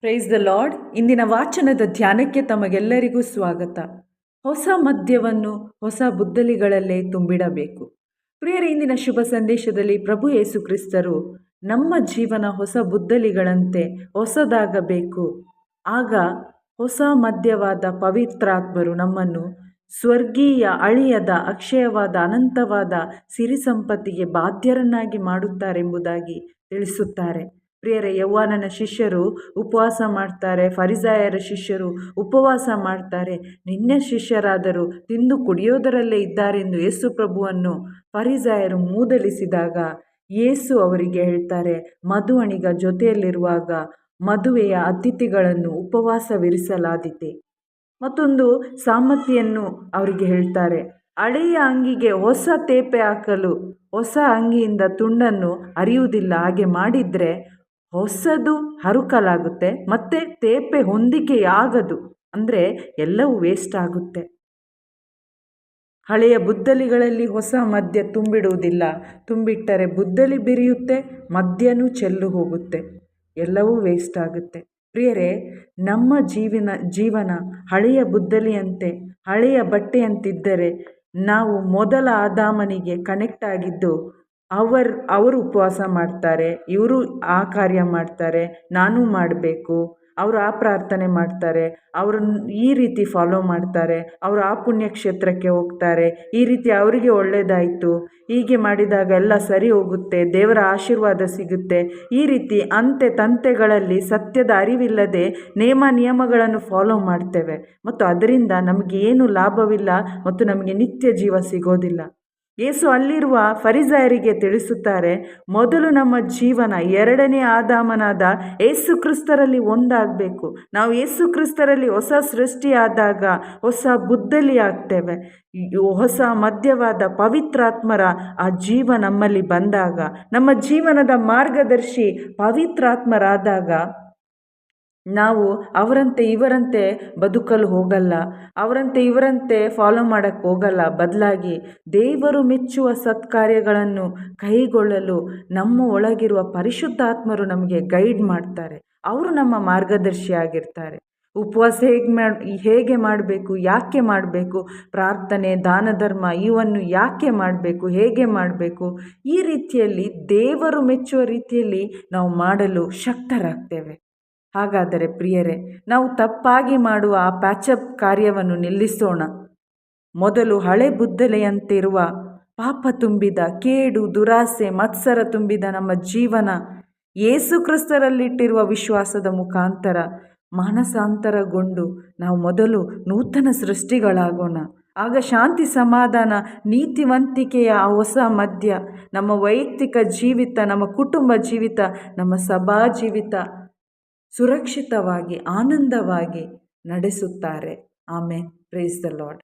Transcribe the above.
Praise the lord ಇಂದಿನ ವಾಚನದ ಧ್ಯಾನಕ್ಕೆ ತಮಗೆಲ್ಲರಿಗೂ ಸ್ವಾಗತ. ಹೊಸ ಮದ್ಯವನ್ನು, ಹೊಸ ಬುದ್ದಲಿಗಳಲ್ಲೇ ತುಂಬಿಡಬೇಕು. ಪ್ರಿಯರ, ಇಂದಿನ ಶುಭ ಸಂದೇಶದಲ್ಲಿ ಪ್ರಭು ಯೇಸು ಕ್ರಿಸ್ತರು ನಮ್ಮ ಜೀವನ ಹೊಸ ಬುದ್ದಲಿಗಳಂತೆ ಹೊಸದಾಗಬೇಕು. ಆಗ ಹೊಸ ಮದ್ಯವಾದ ಪವಿತ್ರಾತ್ಮರು ನಮ್ಮನ್ನು ಸ್ವರ್ಗೀಯ, ಅಳಿಯದ, ಅಕ್ಷಯವಾದ, ಅನಂತವಾದ ಸಿರಿ ಸಂಪತ್ತಿಗೆ ಬಾಧ್ಯರನ್ನಾಗಿ ಮಾಡುತ್ತಾರೆಂಬುದಾಗಿ ತಿಳಿಸುತ್ತಾರೆ. ಪ್ರಿಯರೇ, ಯೌವನನ ಶಿಷ್ಯರು ಉಪವಾಸ ಮಾಡ್ತಾರೆ, ಫರಿಸಾಯರ ಶಿಷ್ಯರು ಉಪವಾಸ ಮಾಡ್ತಾರೆ. ನಿನ್ನ ಶಿಷ್ಯರಾದರೂ ತಿಂದು ಕುಡಿಯೋದರಲ್ಲೇ ಇದ್ದಾರೆಂದು ಯೇಸು ಪ್ರಭುವನ್ನು ಫರಿಸಾಯರು ಮೂದಲಿಸಿದಾಗ ಯೇಸು ಅವರಿಗೆ ಹೇಳ್ತಾರೆ, ಮಧುವಣಿಗ ಜೊತೆಯಲ್ಲಿರುವಾಗ ಮದುವೆಯ ಅತಿಥಿಗಳನ್ನು ಉಪವಾಸವಿರಿಸಲಾದೀತೆ. ಮತ್ತೊಂದು ಸಾಮತಿಯನ್ನು ಅವರಿಗೆ ಹೇಳ್ತಾರೆ, ಹಳೆಯ ಅಂಗಿಗೆ ಹೊಸ ತೇಪೆ ಹಾಕಲು, ಹೊಸ ಅಂಗಿಯಿಂದ ತುಂಡನ್ನು ಅರಿಯುವುದಿಲ್ಲ ಹಾಗೆ ಮಾಡಿದರೆ ಹೊಸದು ಹರುಕಲಾಗುತ್ತೆ, ಮತ್ತು ತೇಪೆ ಹೊಂದಿಕೆಯಾಗದು. ಅಂದರೆ ಎಲ್ಲವೂ ವೇಸ್ಟ್ ಆಗುತ್ತೆ. ಹಳೆಯ ಬುದ್ದಲಿಗಳಲ್ಲಿ ಹೊಸ ಮದ್ಯ ತುಂಬಿಡುವುದಿಲ್ಲ. ತುಂಬಿಟ್ಟರೆ ಬುದ್ದಲಿ ಬಿರಿಯುತ್ತೆ, ಮದ್ಯನೂ ಚೆಲ್ಲು ಹೋಗುತ್ತೆ. ಎಲ್ಲವೂ ವೇಸ್ಟ್ ಆಗುತ್ತೆ. ಪ್ರಿಯರೇ, ನಮ್ಮ ಜೀವನ ಜೀವನ ಹಳೆಯ ಬುದ್ದಲಿಯಂತೆ ಹಳೆಯ ಬಟ್ಟೆಯಂತಿದ್ದರೆ ನಾವು ಮೊದಲ ಆದಾಮನಿಗೆ ಕನೆಕ್ಟ್ ಆಗಿದ್ದು ಅವರು ಅವರು ಉಪವಾಸ ಮಾಡ್ತಾರೆ, ಇವರು ಆ ಕಾರ್ಯ ಮಾಡ್ತಾರೆ, ನಾನು ಮಾಡಬೇಕು, ಅವರು ಆ ಪ್ರಾರ್ಥನೆ ಮಾಡ್ತಾರೆ ಅವರನ್ನು ಈ ರೀತಿ ಫಾಲೋ ಮಾಡ್ತಾರೆ, ಅವರು ಆ ಪುಣ್ಯಕ್ಷೇತ್ರಕ್ಕೆ ಹೋಗ್ತಾರೆ, ಈ ರೀತಿ ಅವರಿಗೆ ಒಳ್ಳೆಯದಾಯಿತು ಹೀಗೆ ಮಾಡಿದಾಗ ಎಲ್ಲ ಸರಿ ಹೋಗುತ್ತೆ, ದೇವರ ಆಶೀರ್ವಾದ ಸಿಗುತ್ತೆ, ಈ ರೀತಿ ಅಂತೆ ತಂತೆಗಳಲ್ಲಿ ಸತ್ಯದ ಅರಿವಿಲ್ಲದೆ ನೇಮ ನಿಯಮಗಳನ್ನು ಫಾಲೋ ಮಾಡ್ತೇವೆ, ಮತ್ತು ಅದರಿಂದ ನಮಗೆ ಏನು ಲಾಭವಿಲ್ಲ, ಮತ್ತು ನಮಗೆ ನಿತ್ಯ ಜೀವ ಸಿಗೋದಿಲ್ಲ. ಯೇಸು ಅಲ್ಲಿರುವ ಫರಿಜಾಯರಿಗೆ ತಿಳಿಸುತ್ತಾರೆ, ಮೊದಲು ನಮ್ಮ ಜೀವನ ಎರಡನೇ ಆದಾಮನಾದ ಏಸು ಕ್ರಿಸ್ತರಲ್ಲಿ ಒಂದಾಗಬೇಕು. ನಾವು ಏಸು ಕ್ರಿಸ್ತರಲ್ಲಿ ಹೊಸ ಸೃಷ್ಟಿಯಾದಾಗ ಹೊಸ ಬುದ್ಧಲಿ ಆಗ್ತೇವೆ. ಹೊಸ ಮಧ್ಯವಾದ ಪವಿತ್ರಾತ್ಮರ ಆ ಜೀವ ನಮ್ಮಲ್ಲಿ ಬಂದಾಗ, ನಮ್ಮ ಜೀವನದ ಮಾರ್ಗದರ್ಶಿ ಪವಿತ್ರಾತ್ಮರಾದಾಗ ನಾವು ಅವರಂತೆ ಇವರಂತೆ ಬದುಕಲು ಹೋಗಲ್ಲ, ಅವರಂತೆ ಇವರಂತೆ ಫಾಲೋ ಮಾಡೋಕ್ಕೆ ಹೋಗಲ್ಲ. ಬದಲಾಗಿ ದೇವರು ಮೆಚ್ಚುವ ಸತ್ಕಾರ್ಯಗಳನ್ನು ಕೈಗೊಳ್ಳಲು ನಮ್ಮ ಒಳಗಿರುವ ಪರಿಶುದ್ಧಾತ್ಮರು ನಮಗೆ ಗೈಡ್ ಮಾಡ್ತಾರೆ. ಅವರು ನಮ್ಮ ಮಾರ್ಗದರ್ಶಿಯಾಗಿರ್ತಾರೆ ಉಪವಾಸ ಹೇಗೆ ಮಾಡಿ, ಹೇಗೆ ಮಾಡಬೇಕು, ಯಾಕೆ ಮಾಡಬೇಕು, ಪ್ರಾರ್ಥನೆ, ದಾನ ಧರ್ಮ ಇವನ್ನು ಯಾಕೆ ಮಾಡಬೇಕು, ಹೇಗೆ ಮಾಡಬೇಕು, ಈ ರೀತಿಯಲ್ಲಿ ದೇವರು ಮೆಚ್ಚುವ ರೀತಿಯಲ್ಲಿ ನಾವು ಮಾಡಲು ಶಕ್ತರಾಗ್ತೇವೆ. ಹಾಗಾದರೆ ಪ್ರಿಯರೇ, ನಾವು ತಪ್ಪಾಗಿ ಮಾಡುವ ಆ ಪ್ಯಾಚಪ್ ಕಾರ್ಯವನ್ನು ನಿಲ್ಲಿಸೋಣ. ಮೊದಲು ಹಳೆ ಬುದ್ದಲೆಯಂತಿರುವ ಪಾಪ ತುಂಬಿದ, ಕೇಡು, ದುರಾಸೆ, ಮತ್ಸರ ತುಂಬಿದ ನಮ್ಮ ಜೀವನ, ಏಸು ಕ್ರಿಸ್ತರಲ್ಲಿಟ್ಟಿರುವ ವಿಶ್ವಾಸದ ಮುಖಾಂತರ ಮಾನಸಾಂತರಗೊಂಡು ನಾವು ಮೊದಲು ನೂತನ ಸೃಷ್ಟಿಗಳಾಗೋಣ. ಆಗ ಶಾಂತಿ, ಸಮಾಧಾನ, ನೀತಿವಂತಿಕೆಯ ಆ ಹೊಸ ಮಧ್ಯ, ನಮ್ಮ ವೈಯಕ್ತಿಕ ಜೀವಿತ, ನಮ್ಮ ಕುಟುಂಬ ಜೀವಿತ, ನಮ್ಮ ಸಭಾ ಜೀವಿತ ಸುರಕ್ಷಿತವಾಗಿ ಆನಂದವಾಗಿ ನಡೆಸುತ್ತಾರೆ. ಆಮೆ ಪ್ರೇಸ್ ದ ಲಾಡ್